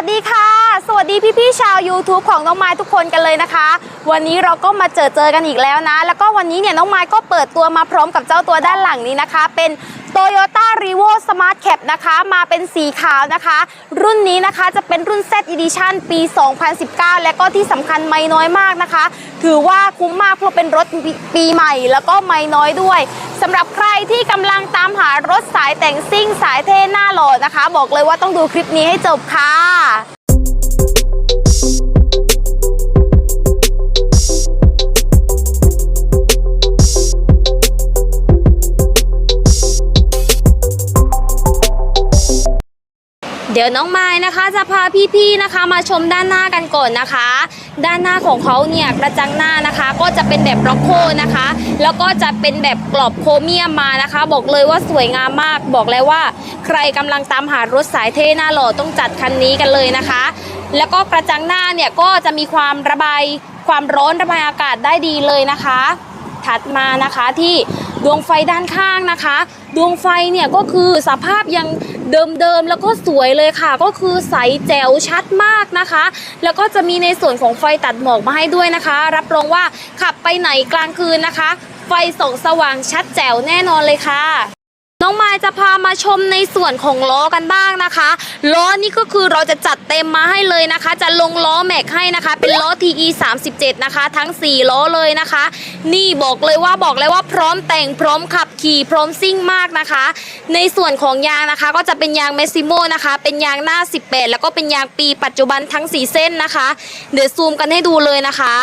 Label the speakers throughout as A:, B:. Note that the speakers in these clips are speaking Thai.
A: วัสดีค่ะ สวัสดีพี่ๆชาว YouTube ของน้องไม้ทุกคนกันเลยนะคะ วันนี้เราก็มาเจอเจอกันอีกแล้วนะ แล้วก็วันนี้เนี่ยน้องไม้ก็เปิดตัวมาพร้อมกับเจ้าตัวด้านหลังนี้นะคะ เป็น Toyota r e v o Smart Cap นะคะ มาเป็นสีขาวนะคะ รุ่นนี้นะคะจะเป็นรุ่น Z Edition ปี 2019 และก็ที่สำคัญไม่น้อยมากนะคะ ถือว่าคุ้มมากเพราะเป็นรถปีใหม่ แล้วก็ไม่น้อยด้วย สำหรับใครที่กำลังตามหารถสายแต่งซิ่งสายเท่หน้าหล่อนะคะ บอกเลยว่าต้องดูคลิปนี้ให้จบค่ะ ดี๋ยวน้องไม้นะคะ จะพาพี่ๆนะคะมาชมด้านหน้ากันก่อนนะคะ ด้านหน้าของเขาเนี่ยกระจังหน้านะคะ ก็จะเป็นแบบร็อกโคนะคะ แล้วก็จะเป็นแบบกรอบโครเมียมมานะคะ บอกเลยว่าสวยงามมาก บอกเลยว่า ใครกำลังตามหารถสายเท่หน้าหล่อต้องจัดคันนี้กันเลยนะคะ แล้วก็กระจังหน้าเนี่ยก็จะมีความระบายความร้อนระบายอากาศได้ดีเลยนะคะ ถัดมานะคะที่ ดวงไฟด้านข้างนะคะ ดวงไฟเนี่ยก็คือสภาพยังเดิมๆแล้วก็สวยเลยค่ะ ก็คือใสแจ๋วชัดมากนะคะ แล้วก็จะมีในส่วนของไฟตัดหมอกมาให้ด้วยนะคะ รับรองว่าขับไปไหนกลางคืนนะคะ ไฟส่องสว่างชัดแจ๋วแน่นอนเลยค่ะ น้องมายจะพามาชมในส่วนของล้อกันบ้างนะคะ ล้อนี่ก็คือเราจะจัดเต็มมาให้เลยนะคะ จะลงล้อแม็กให้นะคะ เป็นล้อ TE 37นะคะ ทั้ง 4 ล้อเลยนะคะ นี่บอกเลยว่าบอกเลยว่าพร้อมแต่งพร้อมขับขี่พร้อมซิ่งมากนะคะ ในส่วนของยางนะคะ ก็จะเป็นยางเมซิโมนะคะ เป็นยางหน้า 18 แล้วก็เป็นยางปีปัจจุบันทั้ง 4 เส้นนะคะ เดี๋ยวซูมกันให้ดูเลยนะคะ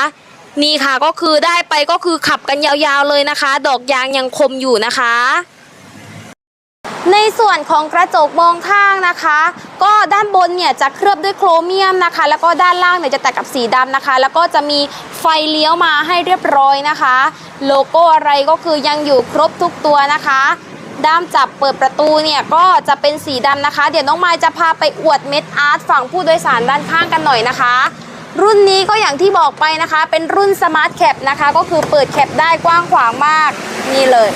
A: นี่ค่ะก็คือได้ไปก็คือขับกันยาวๆเลยนะคะ ดอกยางยังคมอยู่นะคะ ในส่วนของกระจกมองข้างนะคะ ก็ด้านบนเนี่ยจะเคลือบด้วยโครเมียมนะคะ แล้วก็ด้านล่างเนี่ยจะแต่งกับสีดำนะคะ แล้วก็จะมีไฟเลี้ยวมาให้เรียบร้อยนะคะ โลโก้อะไรก็คือยังอยู่ครบทุกตัวนะคะด้ามจับเปิดประตูเนี่ยก็จะเป็นสีดำนะคะ เดี๋ยวน้องมายจะพาไปอวดเม็ดอาร์ตฝั่งผู้โดยสารด้านข้างกันหน่อยนะคะ รุ่นนี้ก็อย่างที่บอกไปนะคะ เป็นรุ่นสมาร์ทแคปนะคะ ก็คือเปิดแคปได้กว้างขวางมากนี่เลย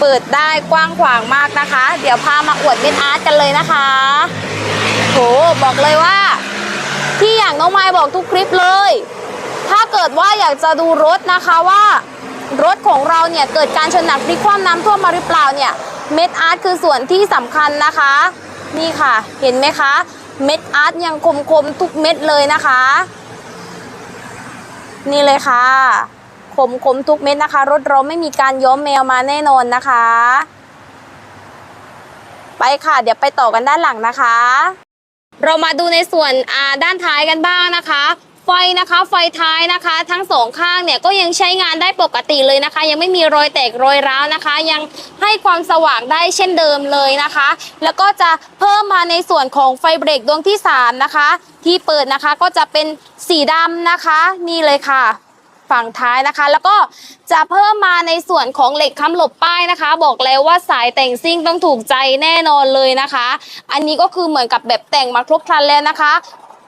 A: เปิดได้กว้างขวางมากนะคะ เดี๋ยวพามาอวดเม็ดอาร์ตกันเลยนะคะโหบอกเลยว่า ที่อย่างน้องไม้บอกทุกคลิปเลย ถ้าเกิดว่าอยากจะดูรถนะคะว่ารถของเราเนี่ยเกิดการชนหนักพลิกคว่ำน้ำท่วมมาหรือเปล่าเนี่ยเม็ดอาร์ตคือส่วนที่สำคัญนะคะ นี่ค่ะเห็นไหมคะ เม็ดอาร์ตยังคมๆทุกเม็ดเลยนะคะ นี่เลยค่ะ คมคมทุกเม็ดนะคะ รถเราไม่มีการย้อมแมวมาแน่นอนนะคะ ไปค่ะ เดี๋ยวไปต่อกันด้านหลังนะคะ เรามาดูในส่วนด้านท้ายกันบ้างนะคะไฟนะคะไฟท้ายนะคะ ทั้งสองข้างเนี่ยก็ยังใช้งานได้ปกติเลยนะคะ ยังไม่มีรอยแตกรอยร้าวนะคะ ยังให้ความสว่างได้เช่นเดิมเลยนะคะ แล้วก็จะเพิ่มมาในส่วนของไฟเบรกดวงที่สามนะคะ ที่เปิดนะคะก็จะเป็นสีดำนะคะ นี่เลยค่ะ ฝั่งท้ายนะคะ แล้วก็จะเพิ่มมาในส่วนของเหล็กค้ำหลบป้ายนะคะ บอกแล้วว่าสายแต่งซิ่งต้องถูกใจแน่นอนเลยนะคะ อันนี้ก็คือเหมือนกับแบบแต่งมาครบครันแล้วนะคะ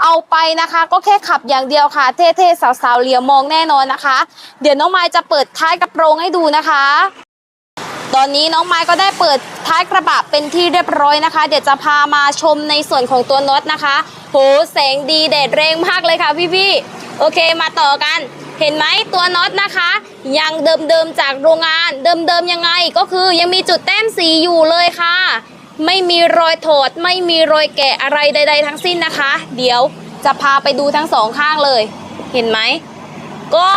A: เอาไปนะคะก็แค่ขับอย่างเดียวค่ะ เท่ๆสาวๆเหลียวมองแน่นอนนะคะ เดี๋ยวน้องไม้จะเปิดท้ายกระโปรงให้ดูนะคะตอนนี้น้องไม้ก็ได้เปิดท้ายกระบะเป็นที่เรียบร้อยนะคะ เดี๋ยวจะพามาชมในส่วนของตัวน็อตนะคะ โหแสงดีแดดแรงมากเลยค่ะพี่ๆ โอเคมาต่อกัน เห็นไหมตัวน็อตนะคะยังเดิมๆจากโรงงาน เดิมๆยังไงก็คือยังมีจุดแต้มสีอยู่เลยค่ะ ไม่มีรอยถอดไม่มีรอยแกะอะไรใด ๆ ทั้งสิ้นนะคะ เดี๋ยวจะพาไปดูทั้งสองข้างเลย เห็นไหมก็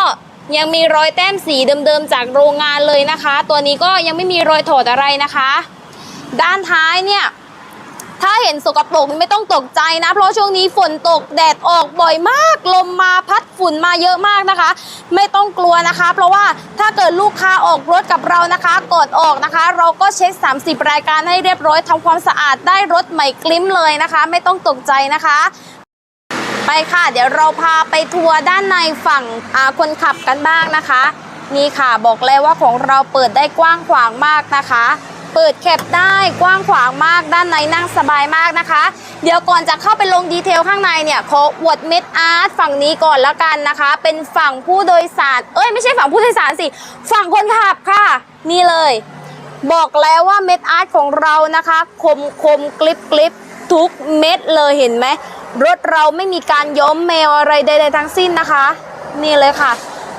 A: ยังมีรอยแต้มสีเดิมๆจากโรงงานเลยนะคะ ตัวนี้ก็ยังไม่มีรอยถอดอะไรนะคะ ด้านท้ายเนี่ย ถ้าเห็นสกปรกไม่ต้องตกใจนะ เพราะช่วงนี้ฝนตกแดดออกบ่อยมาก ลมมาพัดฝุ่นมาเยอะมากนะคะ ไม่ต้องกลัวนะคะ เพราะว่าถ้าเกิดลูกค้าออกรถกับเรานะคะก่ออกนะคะ เราก็เช็ค 30 รายการให้เรียบร้อยทำความสะอาดได้รถใหม่กลิ้มเลยนะคะ ไม่ต้องตกใจนะคะไปค่ะ เดี๋ยวเราพาไปทัวร์ด้านในฝั่งคนขับกันบ้างนะคะ นี่ค่ะบอกเลยว่าของเราเปิดได้กว้างขวางมากนะคะ เปิดแคปได้กว้างขวางมากด้านในนั่งสบายมากนะคะ เดี๋ยวก่อนจะเข้าไปลงดีเทลข้างในเนี่ยขออวดเม็ดอาร์ตฝั่งนี้ก่อนแล้วกันนะคะ เป็นฝั่งผู้โดยสาร เอ้ยไม่ใช่ฝั่งผู้โดยสารสิ ฝั่งคนขับค่ะ นี่เลย บอกแล้วว่าเม็ดอาร์ตของเรานะคะ คมคมกลิบกลิบทุกเม็ดเลยเห็นไหมรถเราไม่มีการย้อมแมวอะไรใดๆทั้งสิ้นนะคะ นี่เลยค่ะ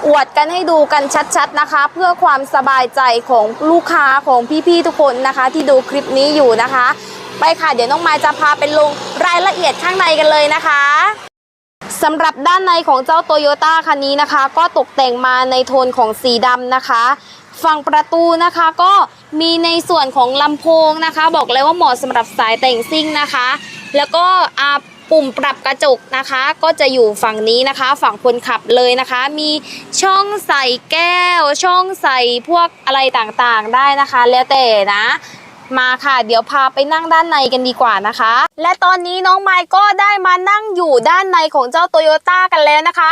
A: อวดกันให้ดูกันชัดๆนะคะ เพื่อความสบายใจของลูกค้าของพี่ๆทุกคนนะคะ ที่ดูคลิปนี้อยู่นะคะ ไปค่ะ เดี๋ยวน้องไม้จะพาไปลงรายละเอียดข้างในกันเลยนะคะสำหรับด้านในของเจ้าโตโยต้าคันนี้นะคะ ก็ตกแต่งมาในโทนของสีดำนะคะฝั่งประตูนะคะก็มีในส่วนของลำโพงนะคะ บอกเลยว่าเหมาะสำหรับสายแต่งซิ่งนะคะ แล้วก็อา ปุ่มปรับกระจกนะคะ ก็จะอยู่ฝั่งนี้นะคะ ฝั่งคนขับเลยนะคะ มีช่องใส่แก้ว ช่องใส่พวกอะไรต่างๆได้นะคะ แล้วแต่นะมาค่ะ เดี๋ยวพาไปนั่งด้านในกันดีกว่านะคะ และตอนนี้น้องไมค์ก็ได้มานั่งอยู่ด้านในของเจ้าโตโยต้ากันแล้วนะคะ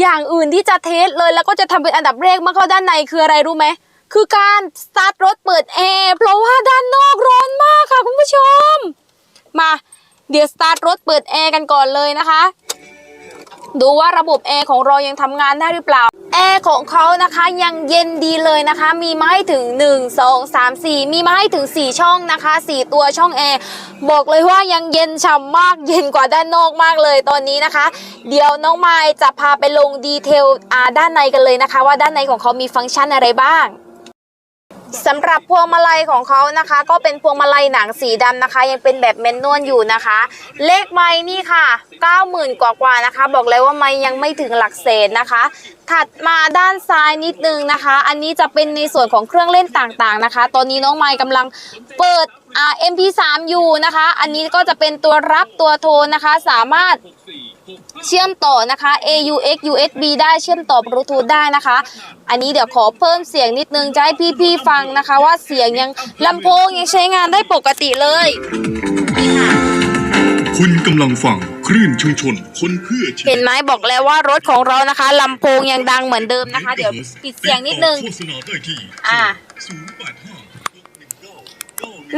A: อย่างอื่นที่จะเทสเลยแล้วก็จะทำเป็นอันดับแรกเมื่อเข้าด้านในคืออะไรรู้ไหม คือการสตาร์ทรถเปิดแอร์เพราะว่าด้านนอกร้อนมากค่ะคุณผู้ชม มา เดี๋ยวสตาร์ทรถเปิดแอร์กันก่อนเลยนะคะ ดูว่าระบบแอร์ของเรายังทำงานได้หรือเปล่าแอร์ของเขานะคะยังเย็นดีเลยนะคะ มีมาให้ถึง 1 2 3 4 มีมาให้ถึง 4 ช่องนะคะ 4 ตัวช่องแอร์บอกเลยว่ายังเย็นฉ่ำมากเย็นกว่าด้านนอกมากเลยตอนนี้นะคะ เดี๋ยวน้องไมค์จะพาไปลงดีเทลอ่าด้านในกันเลยนะคะ ว่าด้านในของเขามีฟังก์ชันอะไรบ้าง สำหรับพวงมาลัยของเขานะคะ ก็เป็นพวงมาลัยหนังสีดำนะคะ ยังเป็นแบบแมนนวลอยู่นะคะ เลขไม้นี่ค่ะ 90,000 กว่ากว่านะคะ บอกเลยว่าไม้ยังไม่ถึงหลักแสนนะคะ ถัดมาด้านซ้ายนิดนึงนะคะ อันนี้จะเป็นในส่วนของเครื่องเล่นต่างๆนะคะ ตอนนี้น้องไม้กำลังเปิดอ่า MP3 อยู่นะคะ อันนี้ก็จะเป็นตัวรับตัวโทนนะคะ สามารถ เชื่อมต่อนะคะ AUX USB ได้เชื่อมต่อบลูทูธได้นะคะ อันนี้เดี๋ยวขอเพิ่มเสียงนิดนึงจะให้พี่ๆฟังนะคะ ว่าเสียงยังลำโพงยังใช้งานได้ปกติเลยนี่ค่ะ
B: คุณกำลังฟังคลื่นชุมชนคนเพื่อชีวิต
A: เห็นไหมบอกแล้วว่ารถของเรานะคะลำโพงยังดังเหมือนเดิมนะคะ เดี๋ยวปิดเสียงนิดนึง
B: โฆษณาได้ที่
A: อ่า
B: 085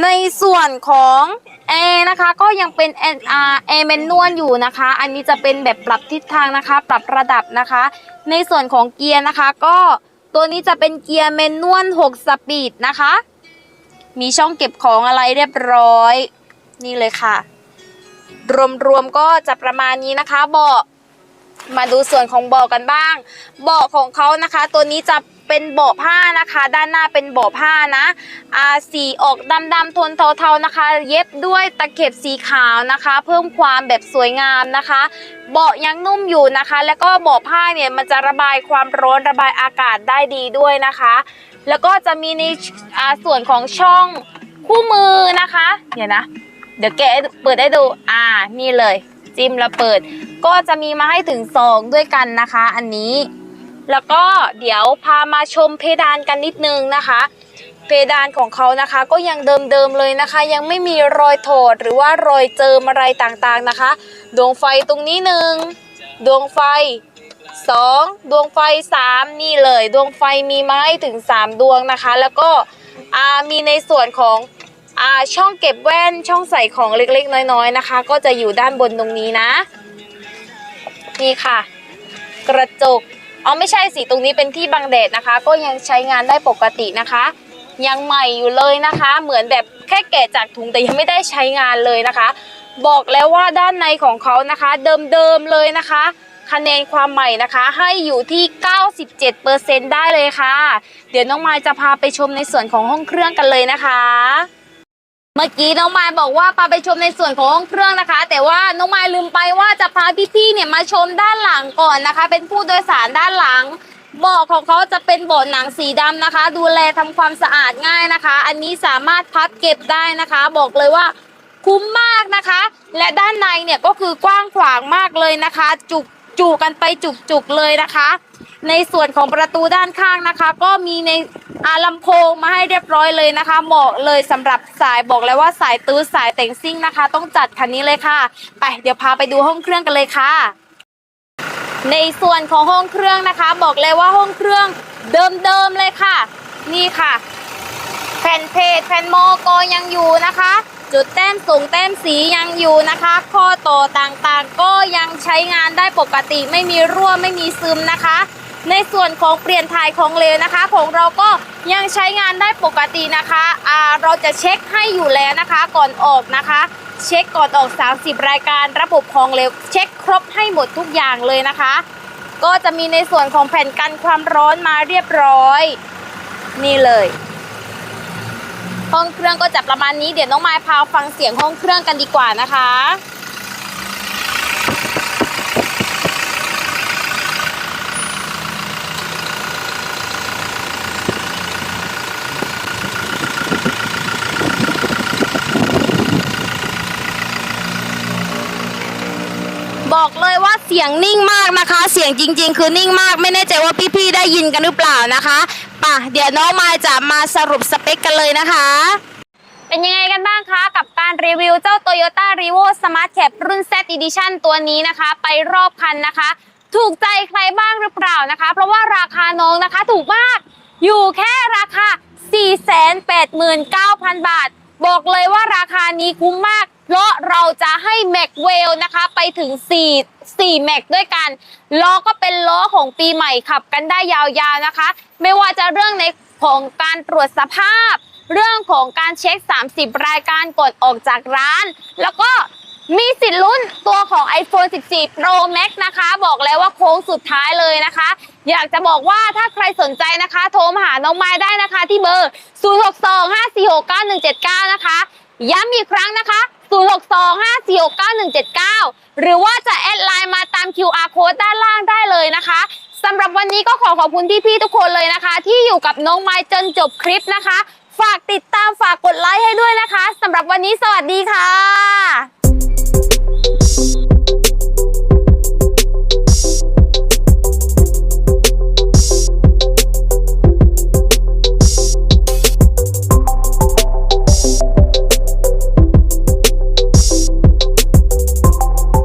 A: ในส่วนของ แอร์นะคะก็ยังเป็นแอร์แอร์แมนนวลอยู่นะคะ อันนี้จะเป็นแบบปรับทิศทางนะคะ ปรับระดับนะคะ ในส่วนของเกียร์นะคะ ก็ตัวนี้จะเป็นเกียร์แมนนวล6สปีดนะคะ มีช่องเก็บของอะไรเรียบร้อย นี่เลยค่ะ รวมๆก็จะประมาณนี้นะคะเบาะมาดูส่วนของเบาะกันบ้าง เบาะของเขานะคะ ตัวนี้จะ เป็นเบาะผ้านะคะ ด้านหน้าเป็นเบาะผ้านะอาสีออกดำดำๆโทนเทาๆนะคะ เย็บด้วยตะเข็บสีขาวนะคะ เพิ่มความแบบสวยงามนะคะ เบาะยังนุ่มอยู่นะคะ แล้วก็เบาะผ้าเนี่ยมันจะระบายความร้อนระบายอากาศได้ดีด้วยนะคะ แล้วก็จะมีในส่วนของช่องคู่มือนะคะเดี๋ยวนะเดี๋ยวแกะเปิดให้ดูอ่านี่เลย จิ้มแล้วเปิด ก็จะมีมาให้ถึงสองด้วยกันนะคะ อันนี้ แล้วก็เดี๋ยวพามาชมเพดานกันนิดนึงนะคะ เพดานของเขานะคะก็ยังเดิมๆเลยนะคะ ยังไม่มีรอยถอดหรือว่ารอยเจิมอะไรต่างๆนะคะ ดวงไฟตรงนี้หนึ่งดวงไฟสองดวงไฟสามนี่เลยดวงไฟมีมาให้ถึงสามดวงนะคะ แล้วก็มีในส่วนของอช่องเก็บแว่นช่องใส่ของเล็กๆ น้อยๆนะคะ ก็จะอยู่ด้านบนตรงนี้นะ นี่ค่ะ กระจก อ๋อไม่ใช่สิตรงนี้เป็นที่บังแดดนะคะ ก็ยังใช้งานได้ปกตินะคะ ยังใหม่อยู่เลยนะคะ เหมือนแบบแค่แกะจากถุงแต่ยังไม่ได้ใช้งานเลยนะคะ บอกแล้วว่าด้านในของเขานะคะ เดิมๆเลยนะคะ คะแนนความใหม่นะคะ ให้อยู่ที่ 97%ได้เลยค่ะ เดี๋ยวน้องมายจะพาไปชมในส่วนของห้องเครื่องกันเลยนะคะ เมื่อกี้น้องมาบอกว่าพาไปชมในส่วนของห้องเครื่องนะคะ แต่ว่าน้องมาลืมไปว่าจะพาพี่ๆเนี่ยมาชมด้านหลังก่อนนะคะ เป็นผู้โดยสารด้านหลังเบาะของเขาจะเป็นเบาะหนังสีดำนะคะ ดูแลทำความสะอาดง่ายนะคะ อันนี้สามารถพับเก็บได้นะคะ บอกเลยว่าคุ้มมากนะคะ และด้านในเนี่ยก็คือกว้างขวางมากเลยนะคะ จุก จุกันไปจุกๆเลยนะคะ ในส่วนของประตูด้านข้างนะคะ ก็มีในอาลำโพงมาให้เรียบร้อยเลยนะคะ เหมาะเลยสำหรับสายบอกเลยว่าสายตื้อสายแต่งซิ่งนะคะ ต้องจัดคันนี้เลยค่ะ ไปเดี๋ยวพาไปดูห้องเครื่องกันเลยค่ะ ในส่วนของห้องเครื่องนะคะ บอกเลยว่าห้องเครื่องเดิมๆเลยค่ะ นี่ค่ะ แผ่นเพจแผ่นโมโกยังอยู่นะคะ จุดแต้มสูงแต้มสียังอยู่นะคะ ข้อต่อต่างๆ ก็ยังใช้งานได้ ปกติไม่มีรั่วไม่มีซึมนะคะ ในส่วนของเปลี่ยนถ่ายของเลวนะคะ ของเราก็ยังใช้งานได้ปกตินะคะอ่าเราจะเช็คให้อยู่แล้วนะคะก่อนออกนะคะ เช็คก่อนออก 30 รายการระบบของเลวเช็คครบให้หมดทุกอย่างเลยนะคะ ก็จะมีในส่วนของแผ่นกันความร้อนมาเรียบร้อย นี่เลยห้องเครื่องก็จะประมาณนี้เดี๋ยวน้องไม้พาฟังเสียงห้องเครื่องกันดีกว่านะคะ บอกเลยว่าเสียงนิ่งมากนะคะ เสียงจริง ๆ คือนิ่งมาก ไม่แน่ใจว่าพี่ๆได้ยินกันหรือเปล่านะคะป่ะเดี๋ยวน้องมายจะมาสรุปสเปคกันเลยนะคะ เป็นยังไงกันบ้างคะ กับการรีวิวเจ้า Toyota r e v o Smart Cab รุ่น Z Edition ตัวนี้นะคะ ไปรอบคันนะคะ ถูกใจใครบ้างหรือเปล่านะคะ เพราะว่าราคาน้องนะคะถูกมากอยู่แค่ราคา 489,000 บาท บอกเลยว่าราคานี้คุ้มมาก เพราะเราจะให้แม็กเวลนะคะไปถึง 4 4แม็กด้วยกัน ล้อก็เป็นล้อของปีใหม่ขับกันได้ยาวๆนะคะ ไม่ว่าจะเรื่องในของการตรวจสภาพ เรื่องของการเช็ค 30 รายการก่ออกจากร้าน แล้วก็มีสิทธิ์ลุ้นตัวของ iPhone 14 Pro Max นะคะ บอกเลยว่าโค้งสุดท้ายเลยนะคะ อยากจะบอกว่าถ้าใครสนใจนะคะ โทรมาหาน้องไม้ได้นะคะที่เบอร์ 0625469179 นะคะ ย้ำอีกครั้งนะคะ 0625469179 หรือว่าจะแอดไลน์มาตาม QR code ด้านล่างได้เลยนะคะสำหรับวันนี้ก็ขอขอบคุณพี่ๆทุกคนเลยนะคะ ที่อยู่กับน้องไม้จนจบคลิปนะคะ ฝากติดตามฝากกดไลค์ให้ด้วยนะคะสำหรับวันนี้สวัสดีค่ะ